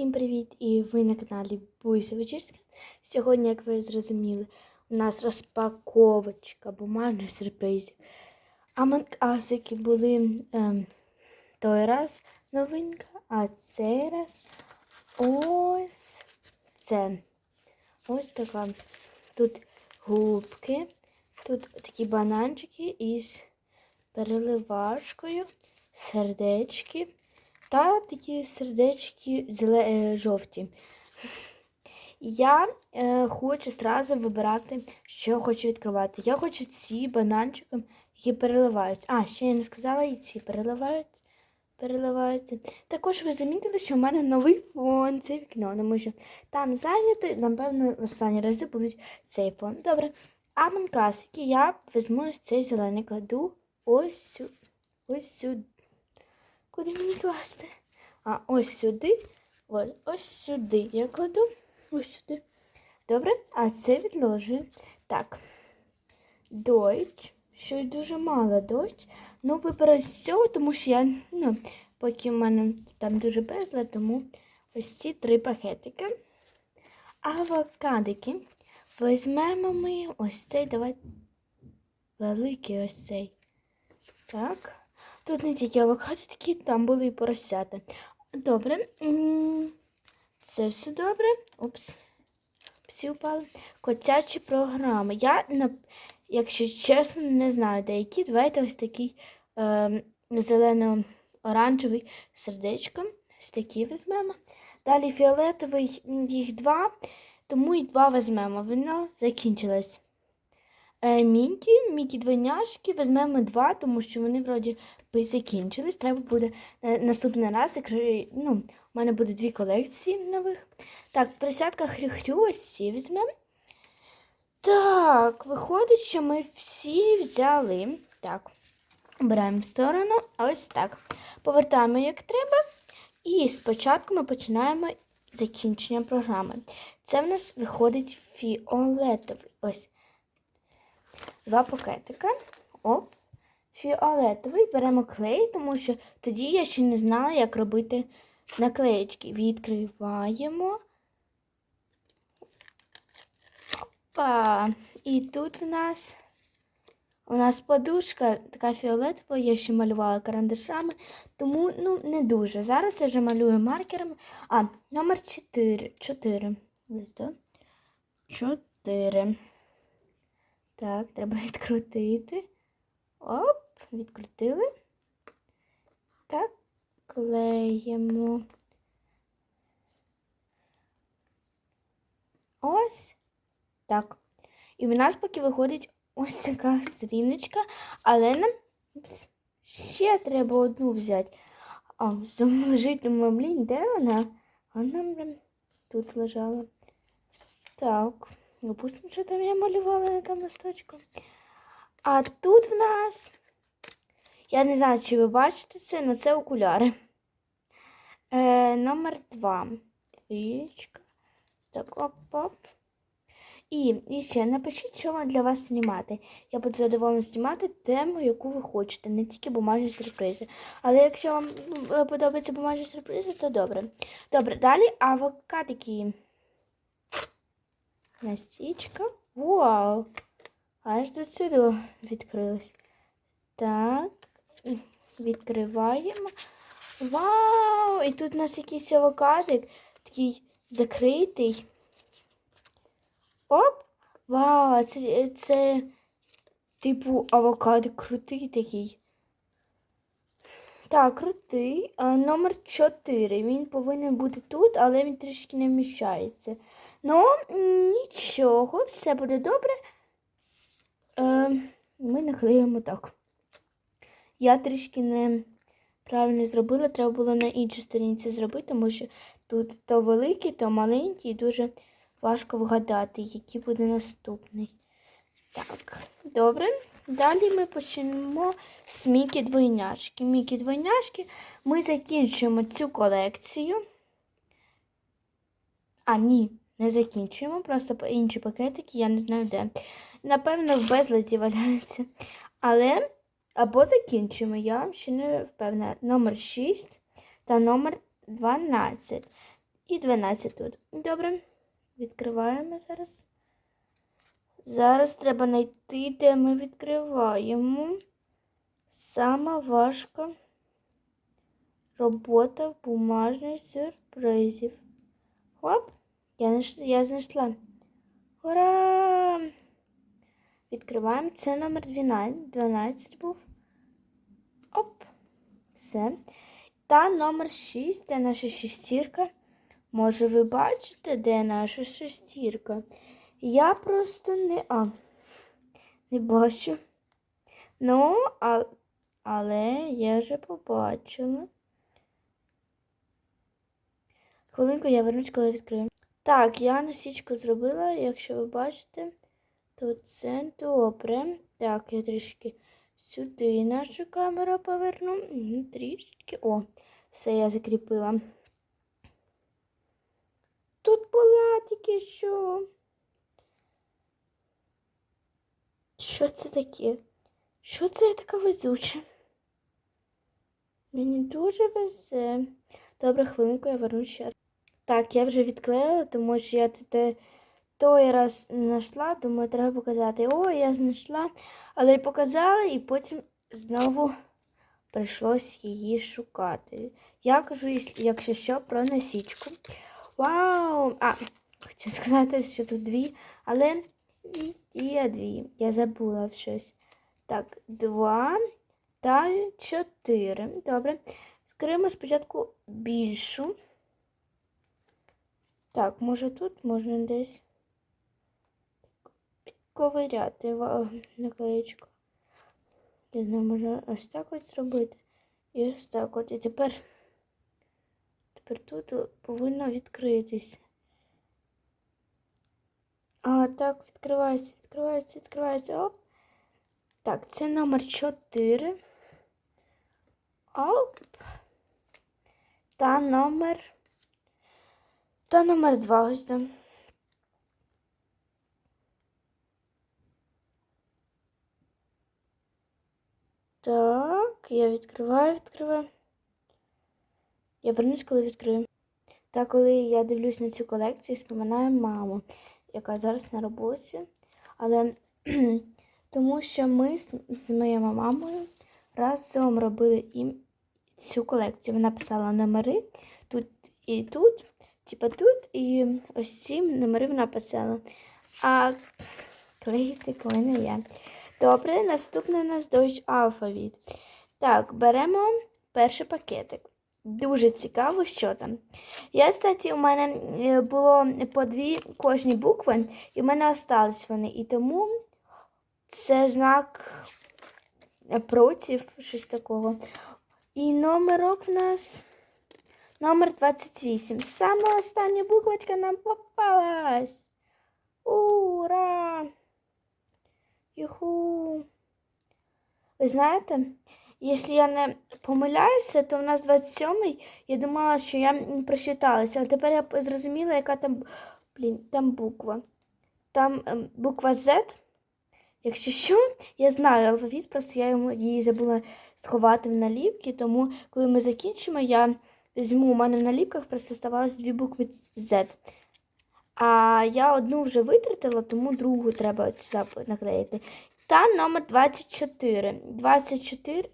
Всім привіт! І ви на каналі Буйся Вечірська. Сьогодні, як ви зрозуміли, у нас розпаковочка бумажних сюрпризів. А манкасики були ем, той раз новинка, а цей раз ось це. Ось така. Тут губки, тут такі бананчики із переливашкою, сердечки. Та такі сердечки е, жовті. Я е, хочу зразу вибирати, що хочу відкривати. Я хочу ці бананчики, які переливаються. А, ще я не сказала, і ці переливаються. переливаються. Також ви замітили, що в мене новий фон, це вікно, тому що там зайнято, напевно, в останні рази будуть цей фон. Добре. А манкасики я візьму ось цей зелений кладу ось. Ось сюди. Куди мені класти? А ось сюди. Ось, ось сюди я кладу. Ось сюди. Добре? А це відложую. Так. Дойч. Щось дуже мало дойч. Ну, вибираю з цього, тому що я, ну, поки в мене там дуже безлад, тому ось ці три пакетики. Авокадики. Візьмемо ми ось цей, давай. Великий ось цей. Так. Тут не тільки авокадо такі, там були і поросята. Добре. Це все добре. Упс. Всі впали. Котячі програми. Я, якщо чесно, не знаю деякі. Давайте ось такий е, зелено-оранжевий сердечко. Ось такі візьмемо. Далі фіолетовий їх два, тому і два візьмемо. Воно закінчилось. Е, Мінкі, Мінкі двойняшки візьмемо два, тому що вони вроді закінчились. Треба буде е, наступний раз. Ну, у мене буде дві колекції нових. Так, присядка хрю-хрю, ось ці візьмемо. Так, виходить, що ми всі взяли. Так, обираємо в сторону. Ось так. Повертаємо як треба. І спочатку ми починаємо закінчення програми. Це в нас виходить фіолетовий. Ось. Два пакетика. Оп. Фіолетовий беремо клей, тому що тоді я ще не знала, як робити наклеєчки. Відкриваємо. Опа. І тут в нас у нас подушка така фіолетова, я ще малювала карандашами, тому ну, не дуже. Зараз я вже малюю маркерами. А, номер 4. 4. Ось, так? 4. Так, треба відкрутити. Оп, відкрутили. Так, клеїмо. Ось. Так. І в нас поки виходить ось така стріночка, але нам ще треба одну взяти. А, там лежить, думаю, блін, де вона? Вона прям тут лежала. Так, допустимо, що там я малювала на тому листочку. А тут в нас, я не знаю, чи ви бачите це, але це окуляри. Е, номер два. Двічка. Так, оп-оп. І, і ще напишіть, що вам для вас знімати. Я буду задоволена знімати тему, яку ви хочете, не тільки бумажні сюрпризи. Але якщо вам ну, подобаються бумажні сюрпризи, то добре. Добре, далі авокадики. Настічка. Вау! Аж до сюди відкрилось. Так, відкриваємо. Вау! І тут у нас якийсь авокадик, такий закритий. Оп! Вау! Це, це типу авокадо крутий такий. Так, крутий. А, номер 4. Він повинен бути тут, але він трішки не вміщається. Ну, нічого, все буде добре. Е, ми наклеїмо так. Я трішки не правильно зробила, треба було на іншій сторінці зробити, тому що тут то великий, то маленький, і дуже важко вгадати, який буде наступний. Так, добре. Далі ми почнемо з Мікі двойняшки. Мікі двойняшки ми закінчуємо цю колекцію. А, ні, не закінчуємо, просто інші пакетики, я не знаю де. Напевно, в безладі валяються. Але або закінчимо, я вам ще не впевнена. Номер 6 та номер 12. І 12 тут. Добре. Відкриваємо зараз. Зараз треба знайти, де ми відкриваємо. Сама важка робота в бумажних сюрпризів. Оп, я, я знайшла. Ура! Відкриваємо. Це номер 12, 12 був. Оп. Все. Та номер 6, де наша шестірка. Може, ви бачите, де наша шестірка? Я просто не. А, не бачу. Ну, а, але я вже побачила. Хвилинку я вернусь, коли відкрию. Так, я насічку зробила, якщо ви бачите, то це добре. Так, я трішки сюди нашу камеру поверну. Трішки. О, все я закріпила. Тут була тільки що. Що це таке? Що це я така везуча? Мені дуже везе. Добре, хвилинку я верну ще раз. Так, я вже відклеїла, тому що я тут той раз знайшла, думаю, треба показати. О, я знайшла, але показала, і потім знову прийшлось її шукати. Я кажу, якщо що, про насічку. Вау! А, хочу сказати, що тут дві, але є дві. Я забула щось. Так, два та чотири. Добре. Скриємо спочатку більшу. Так, може тут можна десь ковиряти наклеєчку. Не знаю, можна ось так ось зробити. І ось так от. І тепер, тепер тут повинно відкритись. А, так, відкривається, відкривається, відкривається. Оп. Так, це номер 4. Оп. Та номер. Та номер 2 ось там. Так, я відкриваю, відкриваю. Я вернусь, коли відкрию. Та коли я дивлюсь на цю колекцію, споминаю маму, яка зараз на роботі. Але тому що ми з, з моєю мамою разом робили їм цю колекцію. Вона писала номери тут і тут, типа тут, і ось ці номери вона писала. А клеїти повинна я. Добре, наступне у нас Deutsch Alphabet. Так, беремо перший пакетик. Дуже цікаво, що там. Я, кстати, у мене е, було по дві кожні букви, і в мене остались вони. І тому це знак проти, щось такого. І номерок в нас номер 28. Сама остання буквочка нам попалась. Ура! Ви знаєте, якщо я не помиляюся, то в нас 27-й, я думала, що я м, просчиталася, але тепер я зрозуміла, яка там, блін, там буква. Там ем, буква Z. Якщо що, я знаю алфавіт, просто я йому її забула сховати в наліпки, тому коли ми закінчимо, я візьму, у мене в наліпках просто ставалось дві букви Z. А я одну вже витратила, тому другу треба наклеїти. Та номер 24. 24.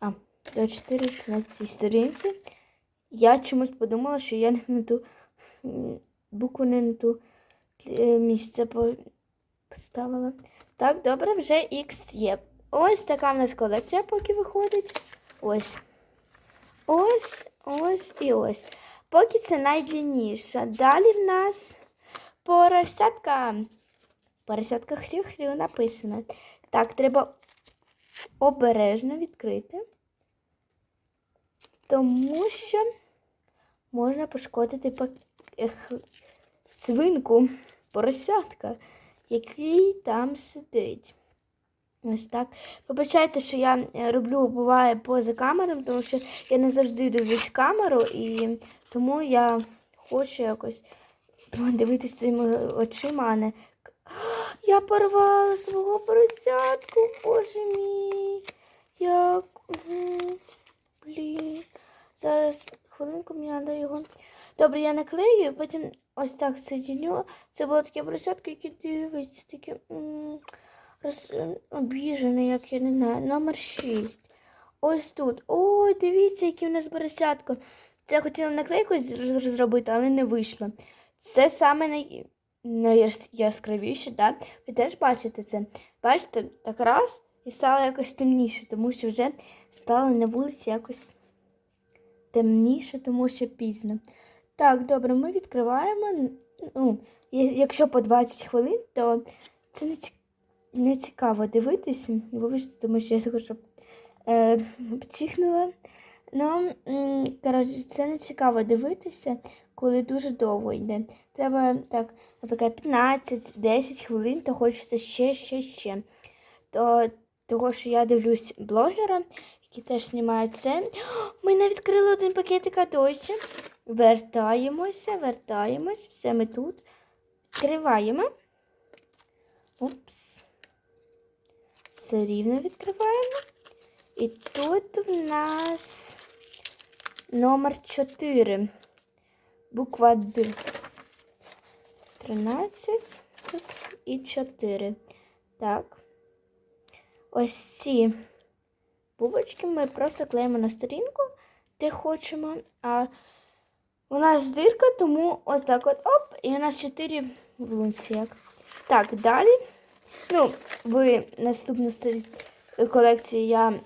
А, 24 це на цій сторінці. Я чомусь подумала, що я не на ту букву не на ту е, місце поставила. Так, добре, вже X є. Ось така в нас колекція поки виходить. Ось. Ось, ось і ось. Поки це найдлінніша. Далі в нас поросятка. Поросятка хрю-хрю написано. Так, треба обережно відкрити, тому що можна пошкодити пак- ех, свинку, поросятка, який там сидить. Ось так. Вибачайте, що я е, роблю, буває, поза камерою, тому що я не завжди дивлюсь камеру, і тому я хочу якось дивитись твоїми очима, а не. Я порвала свого поросятку, боже мій. Як. Блін. Зараз хвилинку, мені треба його. Добре, я наклею, потім ось так соединю. Це було таке поросятко, яке дивиться, таке роз, обіжене, як я не знаю, номер 6. Ось тут. Ой, дивіться, яке в нас поросятко. Це хотіла наклейку зробити, але не вийшло. Це саме най... найяскравіше, так? Ви теж бачите це? Бачите, так раз і стало якось темніше, тому що вже стало на вулиці якось темніше, тому що пізно. Так, добре, ми відкриваємо. Ну, якщо по 20 хвилин, то це не, ці... не цікаво дивитися. Вибачте, тому що я також е, почихнула. Ну, коротше, це не цікаво дивитися, коли дуже довго йде. Треба так, наприклад, 15-10 хвилин, то хочеться ще, ще, ще. То того, що я дивлюсь блогера, який теж знімає це. Ми не відкрили один пакетик Адойче. Вертаємося, вертаємось, все ми тут. Відкриваємо. Упс. Все рівно відкриваємо. І тут в нас номер 4. Буква Д. 13 тут і 4. Так. Ось ці бубочки ми просто клеїмо на сторінку, де хочемо. А у нас дирка, тому ось так от оп, і у нас 4 вулиці. як. Так, далі. Ну, ви наступну колекцію я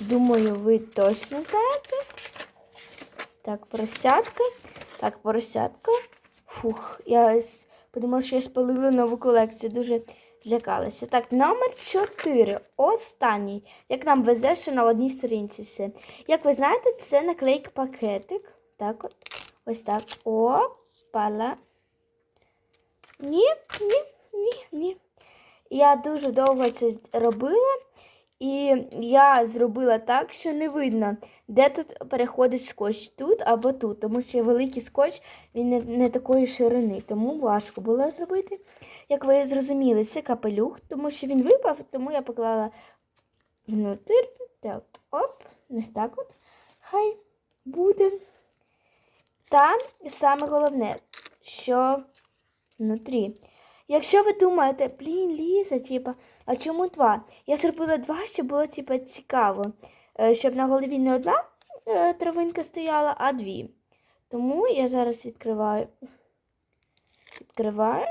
думаю, ви точно знаєте. Так, поросятка. Так, поросятка. Фух, я подумала, що я спалила нову колекцію. Дуже злякалася. Так, номер 4. Останній. Як нам везе, що на одній сторінці все. Як ви знаєте, це наклейк пакетик. Так от. Ось так. Опала. Ні, ні, ні, ні. Я дуже довго це робила. І я зробила так, що не видно, де тут переходить скотч, тут або тут. Тому що великий скотч він не, не такої ширини, тому важко було зробити. Як ви зрозуміли, це капелюх, тому що він випав, тому я поклала внутрь. Так, оп, ось так от. Хай буде. Та саме головне, що внутрі. Якщо ви думаєте, блін, Ліза, типа, а чому два? Я зробила два, щоб було типа, цікаво, щоб на голові не одна е, травинка стояла, а дві. Тому я зараз відкриваю. Відкриваю.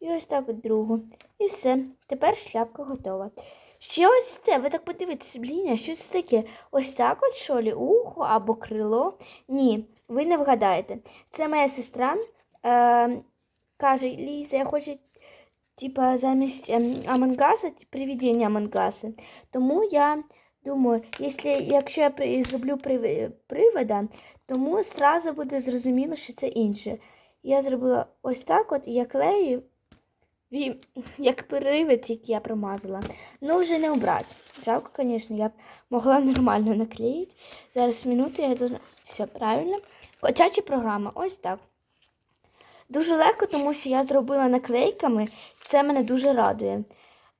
І ось так от другу. І все. Тепер шляпка готова. Ще ось це, ви так подивитесь, блін, що це таке? Ось так от що лі, ухо або крило? Ні, ви не вгадаєте. Це моя сестра. Е, каже, Ліза, я хочу, типа, замість ем, Амангаса, привідення Амангаса. Тому я думаю, якщо, якщо я зроблю прив- привода, тому зразу буде зрозуміло, що це інше. Я зробила ось так от, і я клею, як привид, який я промазала. Ну, вже не убрати. Жалко, звісно, я б могла нормально наклеїти. Зараз минуту я должна... Все правильно. Котяча програма, ось так. Дуже легко, тому що я зробила наклейками, це мене дуже радує.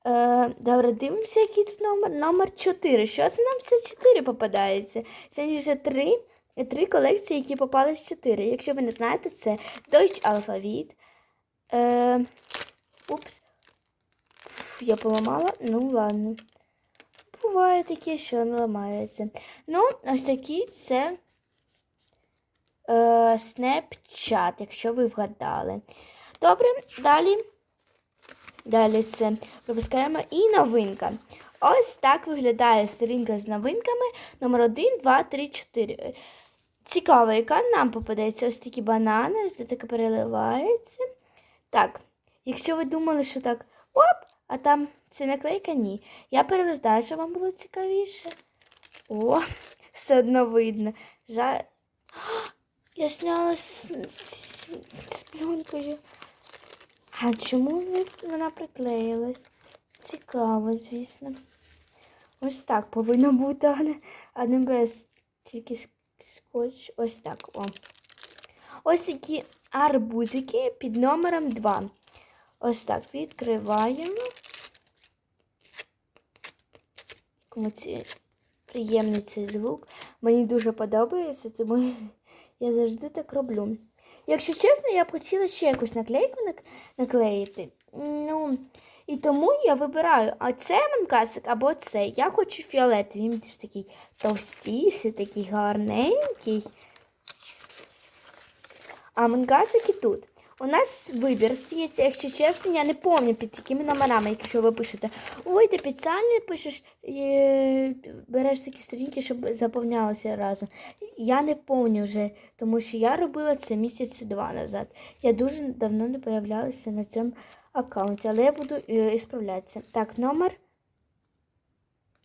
Е, добре, дивимося, який тут номер. Номер 4. Що це нам це 4 попадається? Це вже 3, 3 колекції, які попали з 4. Якщо ви не знаєте, це Deutsch алфавіт. Е, упс. Я поламала. Ну ладно. Буває таке, що не ламається. Ну, ось такі це е, Snapchat, якщо ви вгадали. Добре, далі. Далі це пропускаємо і новинка. Ось так виглядає сторінка з новинками номер 1, 2, 3, 4. Цікаво, яка нам попадається ось такі банани, ось таке переливається. Так, якщо ви думали, що так оп, а там це наклейка, ні. Я перевертаю, щоб вам було цікавіше. О, все одно видно. Жаль. Я сняла з, з, з пленкою. А чому вона приклеїлась? Цікаво, звісно. Ось так повинно бути, а не, без тільки скотч. Ось так. О. Ось такі арбузики під номером 2. Ось так відкриваємо. Кому ці приємний цей звук. мені дуже подобається, тому я завжди так роблю. Якщо чесно, я б хотіла ще якусь наклейку наклеїти. Ну, і тому я вибираю, а це манкасик або це. Я хочу фіолетовий. Він теж такий товстіший, такий гарненький. А манкасики тут. У нас вибір стається, якщо чесно, я не пам'ятаю під якими номерами, якщо ви пишете. Ой, ти спеціально пишеш, е, береш такі сторінки, щоб заповнялося разом. Я не пам'ятаю вже, тому що я робила це місяці два назад. Я дуже давно не появлялася на цьому аккаунті, але я буду е, справлятися. Так, номер.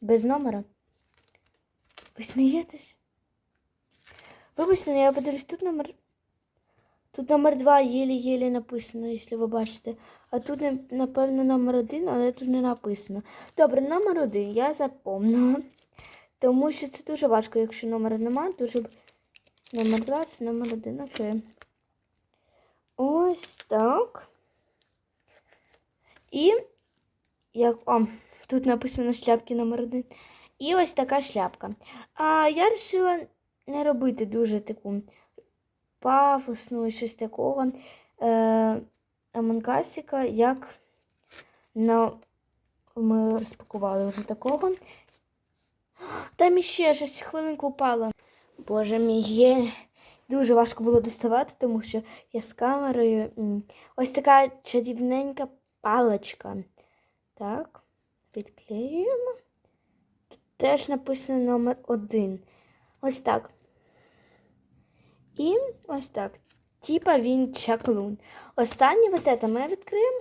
Без номера. Ви смієтесь? Вибачте, я подивлюсь, тут номер. Тут номер два єлі-єлі написано, якщо ви бачите. А тут, напевно, номер один, але тут не написано. Добре, номер один я запомнила. Тому що це дуже важко, якщо номера немає, дуже номер два це номер один. Окей. Ось так. І як. О, тут написано шляпки номер один. І ось така шляпка. А я вирішила не робити дуже таку пафосну і щось такого е, амонкасика, як на, ми розпакували вже такого. Там іще щось хвилинку упало. Боже мій, є. Дуже важко було доставати, тому що я з камерою. Ось така чарівненька паличка. Так, відклеюємо. Тут теж написано номер один. Ось так. І ось так. Типа він чаклун. Останнє вот это ми відкриємо.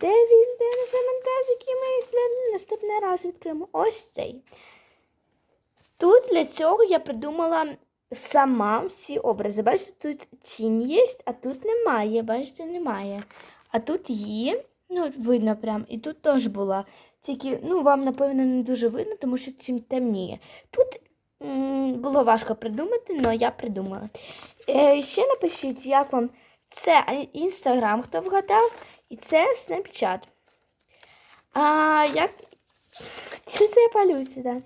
Де він? Де монтаж, який ми наступний раз відкриємо? Ось цей. Тут для цього я придумала сама всі образи. Бачите, тут тінь є, а тут немає. Бачите, немає. А тут є. Ну, видно прям. І тут теж була. Тільки, ну, вам, напевно, не дуже видно, тому що чим темніє. Тут було важко придумати, але я придумала. Е, ще напишіть, як вам це інстаграм, хто вгадав, і це снапчат. А як. Що це я палюся, да?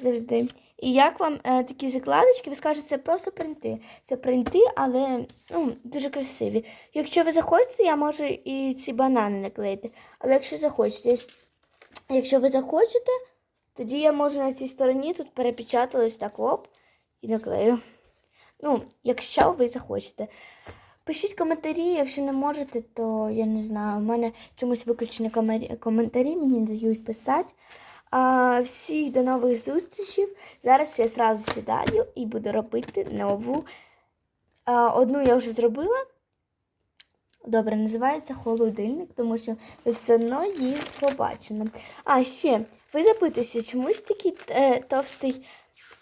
завжди. І як вам е, такі закладочки, ви скажете, це просто принти. Це принти, але ну, дуже красиві. Якщо ви захочете, я можу і ці банани наклеїти. Але якщо захочете, якщо ви захочете, тоді я можу на цій стороні тут перепечатати ось так оп і наклею. Ну, якщо ви захочете. Пишіть коментарі, якщо не можете, то я не знаю. У мене чомусь виключені коментарі, мені не дають писати. А, всіх до нових зустрічей. Зараз я зразу сідаю і буду робити нову. А, одну я вже зробила. Добре, називається холодильник, тому що ви все одно її побачите. А ще ви запитуєтеся, чомусь такий е, товстий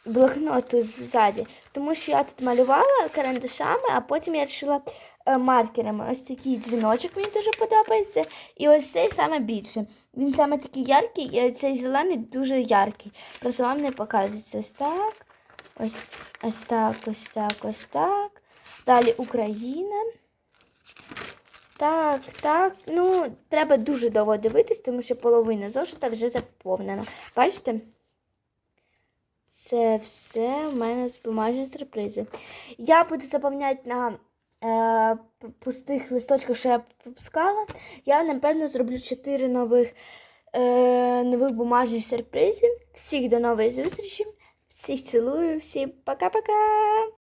блокнот ззаді. Тому що я тут малювала карандашами, а потім я вирішила е, маркерами. Ось такий дзвіночок мені дуже подобається. І ось цей саме більше. Він саме такий яркий, цей зелений дуже яркий. Просто вам не показується. Ось так. Ось, ось так, ось так, ось так. Далі Україна. Так, так. Ну, треба дуже довго дивитись, тому що половина зошита вже заповнена. Бачите? Це все в мене з бумажні сюрпризи. Я буду заповняти на е, пустих листочках, що я пропускала. Я, напевно, зроблю 4 нових, е, нових бумажних сюрпризів. Всіх до нової зустрічі. Всіх цілую, всім пока-пока!